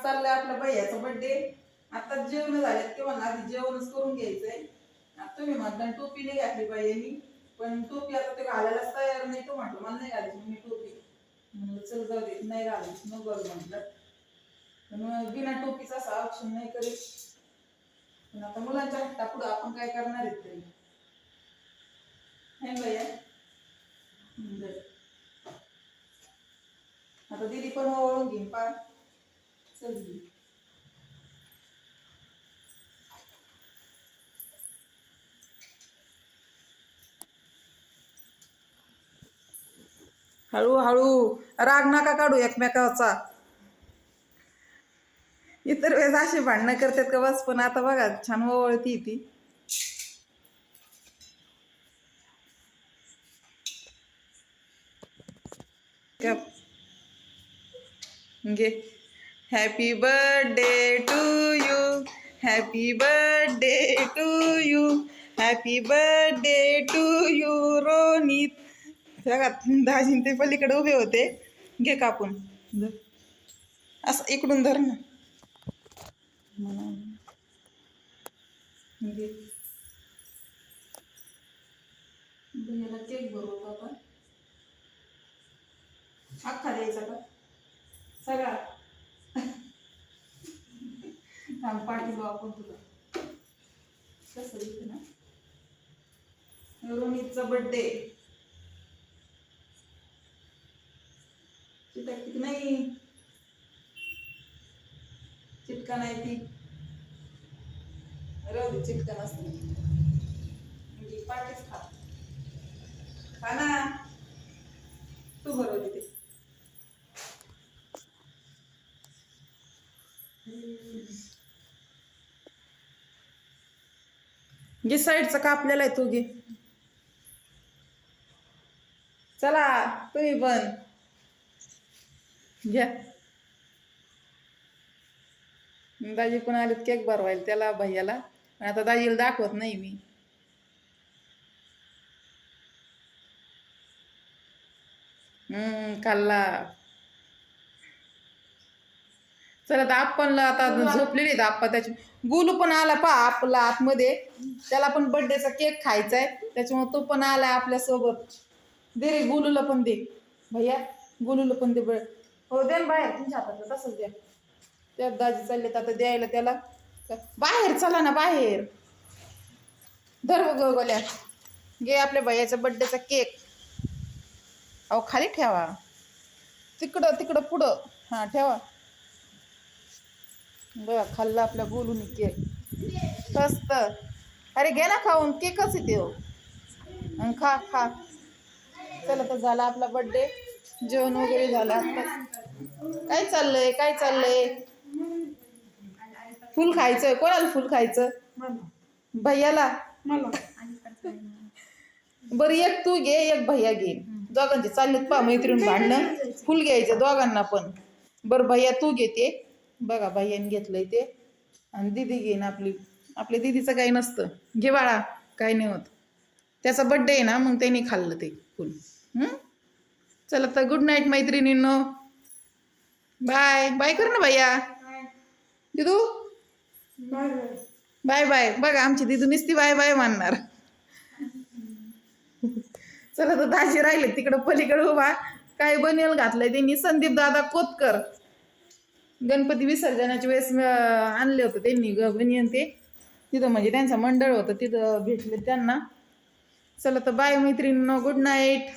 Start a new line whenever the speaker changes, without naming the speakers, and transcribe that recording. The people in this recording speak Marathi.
आज चाललंय आपल्या भैयाचा बर्थडे आता जेवण झाले ते म्हणा आधी जेवणच करून घ्यायचंय. आता तुम्ही म्हणता टोपी नाही घातली पाहिजे पण टोपी आता ते घालायलाच तयार नाही तो म्हटलं मला नाही घालायची मी टोपी. म्हणलं चल जाऊ दे नाही घालायची न बघ म्हटलं पण मग बिना टोपीचा असा ऑप्शन नाही करीत पण आता मुलांच्या हट्टा पुढं आपण काय करणार आहेत तरी. नाही भैया? आता दीदी पण ओळून घेईन पा चल हळूहळू राग नका काढू एकमेकाचा. इतर वेळेस अशी भांडणं करतात का बस पण आता बघा छान ओळखी ती. घे. Happy birthday to you happy birthday to you happy birthday to you Ronit जगात दाजीन ते पलीकडे उभे होते. घे कापून. असं इकडून धर ना. घे. भैयाला केक अख्खा द्यायचा का? सगळा. थांब पाठीलो आपण तुला. कसं दिसतं ना? रोहितचा बर्थडे चिटक नाही? चिटका नाही ती. राहू दे चिटका नसते. म्हणजे पाठीच खा. खा ना तू बरोबर ते घे साईडचा कापलेला आहे तू घे. चला तुम्ही पण. घ्या. दाजी पण आलेत केक भरवायला त्याला भैयाला. पण आता दाजीला दाखवत नाही मी. हम्म खाल्ला. चला आता आपण आता झोपलेले आहेत आप्पा त्याच्या गुलू पण आला पा आपला आतमध्ये. त्याला पण बर्थडेचा केक खायचा आहे त्याच्यामुळे तो पण आला आपल्यासोबत. दे रे गुलूला पण दे. भैया गुलूला पण दे बरं. हो दे ना बाहेर. तुमच्या हातात तसंच द्या त्यात दाजी चाललेत आता द्यायला त्याला. बाहेर चला ना बाहेर. धर बघ गोल्या घे आपल्या भैयाचा बर्थडेचा केक अहो खाली ठेवा. तिकडं तिकडं पुढं. हां ठेवा. बघ खाल्लं आपल्या बोलून केक मस्त. अरे घे ना खाऊन केकच येते हो. आणि खा खा. चला तर झाला आपला बर्थडे जेवण वगैरे झालं आता. काय चाललंय काय चाललंय? फुल खायचंय. कोणाला फुल खायचं? भैयाला. बरं एक तू घे एक भैया घे. दोघांचे चाललेत पा मैत्रीण भांडणं. फुल घ्यायचं दोघांना पण. बरं भैया तू घेते बघा भैयाने घेतलंय ते. आणि दिदी घेईन आपली. आपल्या दिदीचं काही नसतं. घे बाळा काही नाही होत. त्याचा बड्डे आहे ना मग त्यांनी खाल्लं ते फुल. हं? चला तर गुड नाईट मैत्रिणींनो. बाय बाय कर ना भैया. दिदू? बाय बाय बघा आमची दिदू नुसती बाय बाय मानणार. चला तर दाजी राहिले तिकडं पलीकडे उभा. काय बनेल घातलंय त्यांनी? संदीप दादा कोतकर. गणपती विसर्जनाच्या वेळेस आणले होते त्यांनी ग ते. तिथं म्हणजे त्यांचं मंडळ होतं तिथं भेटले त्यांना. चला तर बाय मैत्रिणींनो गुड नाईट